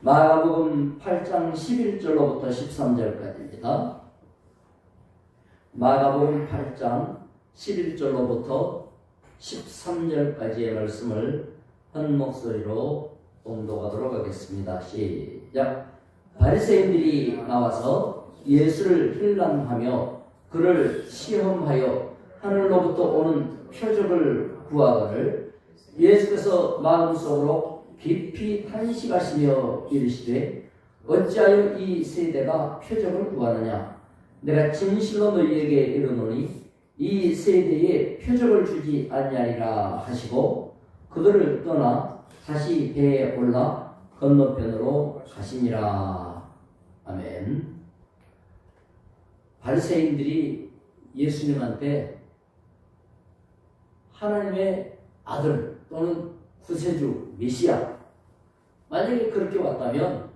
마가복음 8장 11절로부터 13절까지입니다. 마가복음 8장 11절로부터 13절까지의 말씀을 한 목소리로 봉독하도록 하겠습니다. 시작. 바리새인들이 나와서 예수를 힐난하며 그를 시험하여 하늘로부터 오는 표적을 구하거늘 예수께서 마음속으로 깊이 탄식하시며 이르시되 어찌하여 이 세대가 표적을 구하느냐? 내가 진실로 너희에게 이르노니 이 세대에 표적을 주지 아니하리라 하시고 그들을 떠나 다시 배에 올라 건너편으로 가시니라. 아멘. 바리새인들이 예수님한테 하나님의 아들 또는 구세주 메시아 만약에 그렇게 왔다면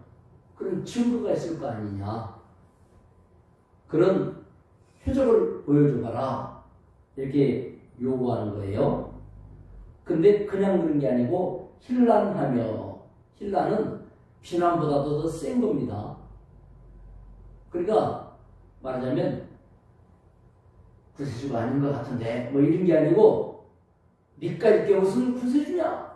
그런 증거가 있을 거 아니냐 그런 표적을 보여줘봐라 이렇게 요구하는 거예요. 근데 그냥 그런 게 아니고 힐난하며 힐난은 비난보다도 더 센 겁니다. 그러니까 말하자면 구세주가 아닌 것 같은데 뭐 이런 게 아니고 니까지 게 무슨 구세주냐?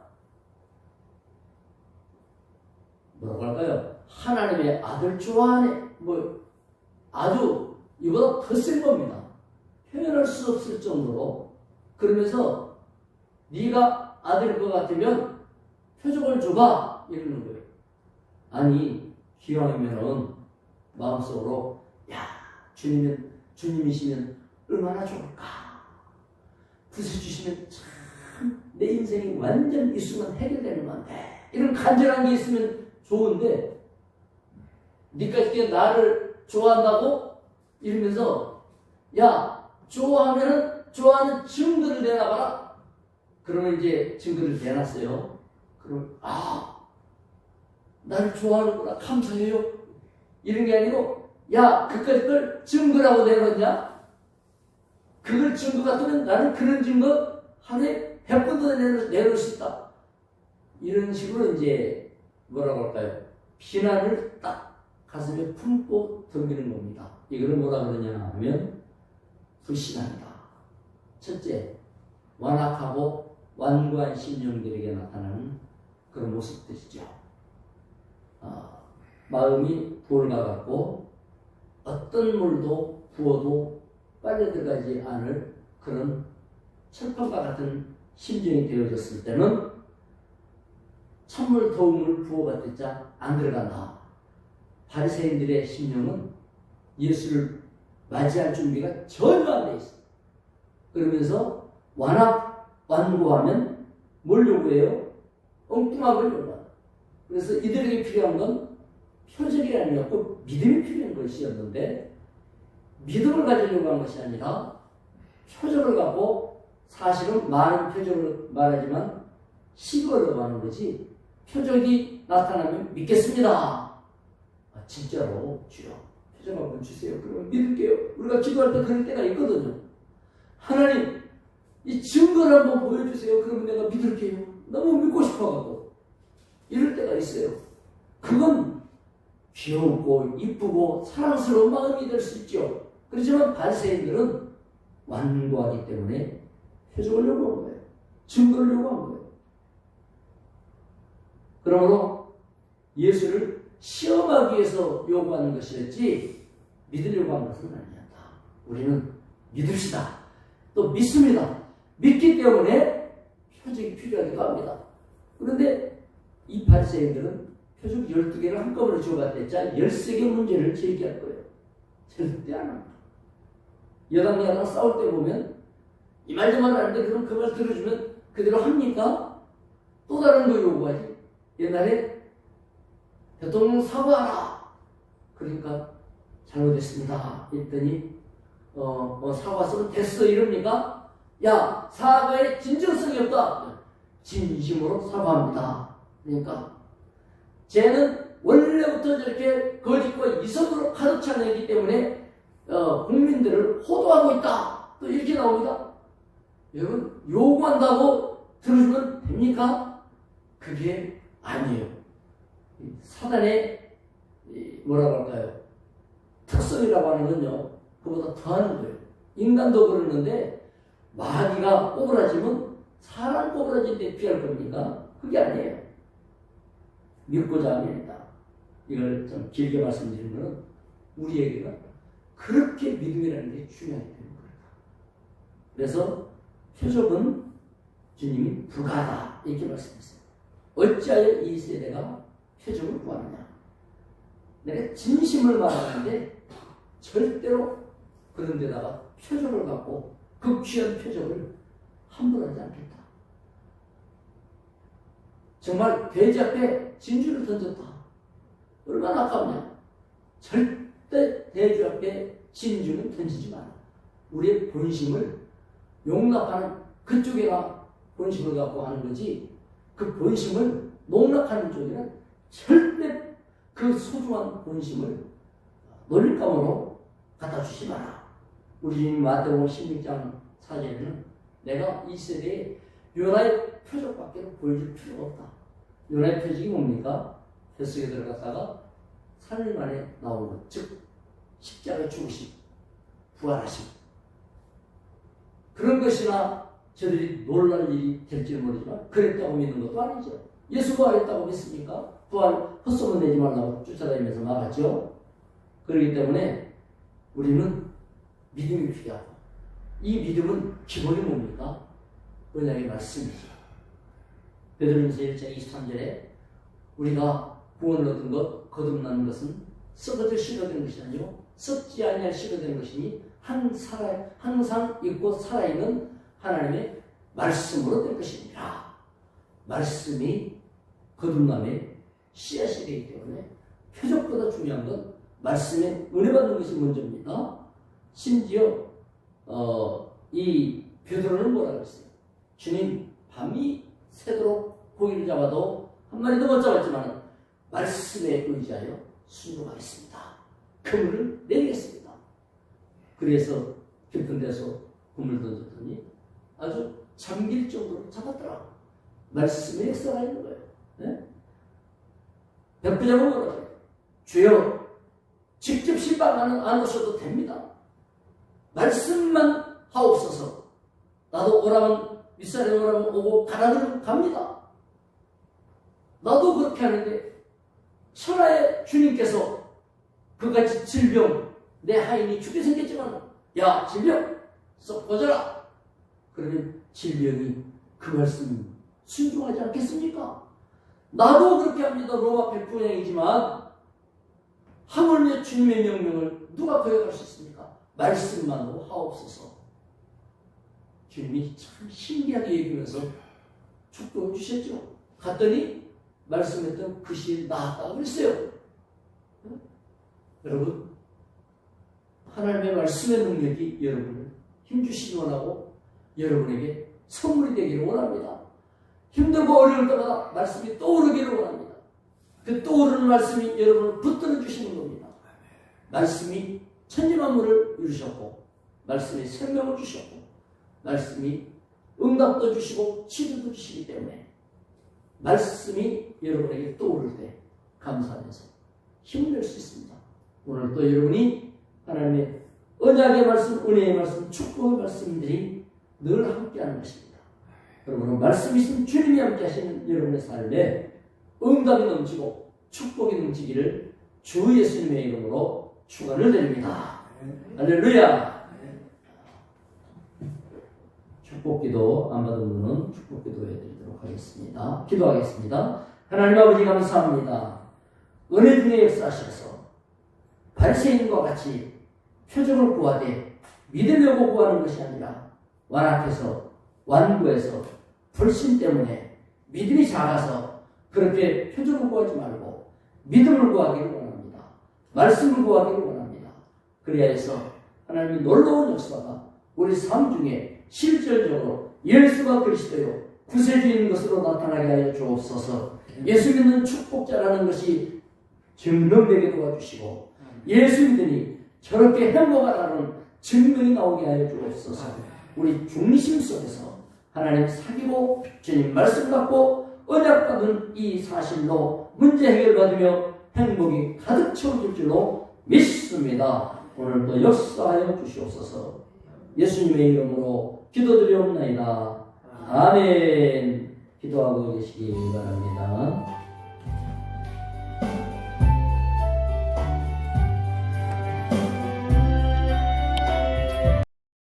뭐라고 할까요? 하나님의 아들 좋아하네 뭐 아주 이보다 더 센 겁니다. 표현할 수 없을 정도로 그러면서 네가 아들일 것 같으면 표적을 줘봐 이러는 거예요. 아니 기왕이면은 마음속으로 야 주님은 주님이시면 얼마나 좋을까. 구세 주시면 참 내 인생이 완전 이 순간 해결되는 건데 이런 간절한 게 있으면 좋은데 니까지 나를 좋아한다고 이러면서 야 좋아하면은 좋아하는 증거를 내놔봐라. 그러면 이제 증거를 내놨어요. 그럼 아 나를 좋아하는구나 감사해요. 이런 게 아니고 야 그까짓 걸 증거라고 내놓냐? 그걸 증거 같으면 나는 그런 증거 하루에 100번도 내놓을, 내놓을 수 있다. 이런 식으로 이제 뭐라고 할까요? 비난을 딱 가슴에 품고 덤비는 겁니다. 이거를 뭐라 그러냐 하면 불신합니다. 첫째, 완악하고 완고한 심령들에게 나타나는 그런 모습들이죠. 아, 마음이 돌과 같고 어떤 물도 부어도 빨려 들어가지 않을 그런 철판과 같은 심정이 되어졌을 때는 찬물 더움을 부어봤자 안 들어간다. 바리새인들의 심령은 예수를 맞이할 준비가 전혀 안 돼 있어. 그러면서 완악 완고하면 뭘 요구해요? 엉뚱함을 요구한다. 그래서 이들에게 필요한 건 표적이 아니었고 믿음이 필요한 것이었는데 믿음을 가지려고 한 것이 아니라 표적을 갖고 사실은 많은 표적을 말하지만 시거려고 하는 거지 표적이 나타나면 믿겠습니다. 아, 진짜로 주여 표적 한번 주세요. 그러면 믿을게요. 우리가 기도할 때 그럴 때가 있거든요. 하나님 이 증거를 한번 보여주세요. 그러면 내가 믿을게요. 너무 믿고 싶어가고 이럴 때가 있어요. 그건 귀엽고 이쁘고 사랑스러운 마음이 될 수 있죠. 그렇지만 바리새인들은 완고하기 때문에 표적을 요구한 거예요. 증거를 요구한 거예요. 그러므로 예수를 시험하기 위해서 요구하는 것이었지 믿으려고 한 것은 아니었다. 우리는 믿읍시다. 또 믿습니다. 믿기 때문에 표적이 필요하기도 합니다. 그런데 이 바리새인들은 표적 12개를 한꺼번에 주어봤댔자 13개 문제를 제기할 거예요. 절대 안 합니다. 여당 야당 싸울 때 보면 이말저말 하는데 그럼 그 말 들어주면 그대로 합니까? 또 다른 거 요구하지. 옛날에 대통령 사과하라. 그러니까 잘못했습니다. 했더니 어, 어 사과서는 됐어 이럽니까? 야 사과에 진정성이 없다. 진심으로 사과합니다. 그러니까 쟤는 원래부터 저렇게 거짓과 이성으로 가득 차내기 때문에 어, 국민들을 호도하고 있다. 또 이렇게 나옵니다. 여러분 요구한다고 들어주면 됩니까? 그게 아니에요. 사단의 뭐라고 할까요? 특성이라고 하는 건요. 그보다 더하는 거예요. 인간도 그러는데 마귀가 꼬부라지면 사람 꼬부라질 때 피할 겁니까? 그게 아니에요. 믿고자 합니다. 이걸 좀 길게 말씀드리는 것은 우리에게는 그렇게 믿음이라는 게 중요하기 때문에 그래서 표적은 주님이 불가하다 이렇게 말씀했어요. 어찌하여 이 세대가 표적을 구하느냐? 내가 진심을 말하는데 절대로 그런 데다가 표적을 갖고 그 귀한 표적을 함부로 하지 않겠다. 정말 돼지 앞에 진주를 던졌다. 얼마나 아깝냐. 절대 돼지 앞에 진주는 던지지 마라. 우리의 본심을 용납하는 그쪽에가 본심을 갖고 하는 거지 그 본심을 농락하는 쪽에는 절대 그 소중한 본심을 놀릴감으로 갖다 주지 마라. 우리 주님 마태복음 16장 4절에는 내가 이 세대에 요나의 표적밖에 보여줄 필요가 없다. 요나의 표적이 뭡니까? 뱃속에 들어갔다가 3일 만에 나오는 것. 즉 십자가에 죽으심, 부활하심. 그런 것이나 저들이 놀랄 일이 될지는 모르지만 그랬다고 믿는 것도 아니죠. 예수 부활했다고 믿습니까? 부활 헛소문 내지 말라고 쫓아다니면서 말하죠. 그렇기 때문에 우리는 믿음이 필요하고 이 믿음은 기본이 뭡니까? 언약의 말씀이죠. 베드로전서 1장 23절에 우리가 구원을 얻은 것, 거듭나는 것은 썩어질 되는 것이 아니고 썩지 아니할 되는 것이니 한 살아, 항상 있고 살아있는 하나님의 말씀으로 될 것입니다. 말씀이 거듭남의 씨앗이 되기 때문에 표적보다 중요한 건 말씀에 은혜 받는 것이 먼저입니다. 심지어 어, 이 베드로는 뭐라고 했어요? 주님 밤이 새도록 고기를 잡아도 한 마리도 못 잡았지만 말씀에 의지하여 순종하겠습니다. 그물을 내리겠습니다. 그래서 깊은 데서 그물 던졌더니 아주 잠길 정도로 잡았더라. 말씀에 역사가 있는 거예요. 네? 백부장은 뭐라고? 주여 직접 신방하는 안 오셔도 됩니다. 말씀만 하옵소서. 나도 오라면 윗사람에 오라면 오고 가라면 갑니다. 나도 그렇게 하는데 천하의 주님께서 그같이 질병 내 하인이 죽게 생겼지만 야 질병 썩 꺼져라. 그러면 질병이 그 말씀 순종하지 않겠습니까? 나도 그렇게 합니다. 로마 백부장이지만 하물며 주님의 명령을 누가 거역할 수 있습니까? 말씀만으로 하옵소서. 주님이 참 신기하게 얘기하면서 축복을 주셨죠. 갔더니 말씀했던 그 시일 나았다고 그랬어요. 응? 여러분, 하나님의 말씀의 능력이 여러분을 힘주시기 원하고 여러분에게 선물이 되기를 원합니다. 힘들고 어려울 때마다 말씀이 떠오르기를 원합니다. 그 떠오르는 말씀이 여러분을 붙들어 주시는 겁니다. 말씀이 천지만물을 이루셨고 말씀이 생명을 주셨고 말씀이 응답도 주시고 치료도 주시기 때문에 말씀이 여러분에게 떠오를 때 감사하면서 힘을 낼 수 있습니다. 오늘 또 여러분이 하나님의 언약의 말씀, 은혜의 말씀, 축복의 말씀들이 늘 함께하는 것입니다. 여러분은 말씀 있으면 주님이 함께 하시는 여러분의 삶에 응답이 넘치고 축복이 넘치기를 주 예수님의 이름으로 축원을 드립니다. 할렐루야! 축복기도 안 받은 분은 축복기도 해드리도록 하겠습니다. 기도하겠습니다. 하나님 아버지 감사합니다. 은혜 중에 역사하셔서 바리새인과 같이 표적을 구하되 믿으려고 구하는 것이 아니라 완악해서 완고해서 불신 때문에 믿음이 작아서 그렇게 표적을 구하지 말고 믿음을 구하기를 원합니다. 말씀을 구하기를 원합니다. 그래야 해서 하나님의 놀라운 역사가 우리 삶 중에 실질적으로 예수가 그리스도요 구세주인 것으로 나타나게 하여 주옵소서 예수 믿는 축복자라는 것이 증명되게 도와주시고 예수 믿으니 저렇게 행복하다는 증명이 나오게 하여 주옵소서 우리 중심 속에서 하나님 사귀고 주님 말씀 갖고 언약 받은 이 사실로 문제 해결을 받으며 행복이 가득 채워질 줄로 믿습니다. 오늘 또 역사하여 주시옵소서. 예수님의 이름으로 기도드리옵나이다. 아멘. 기도하고 계시기 바랍니다.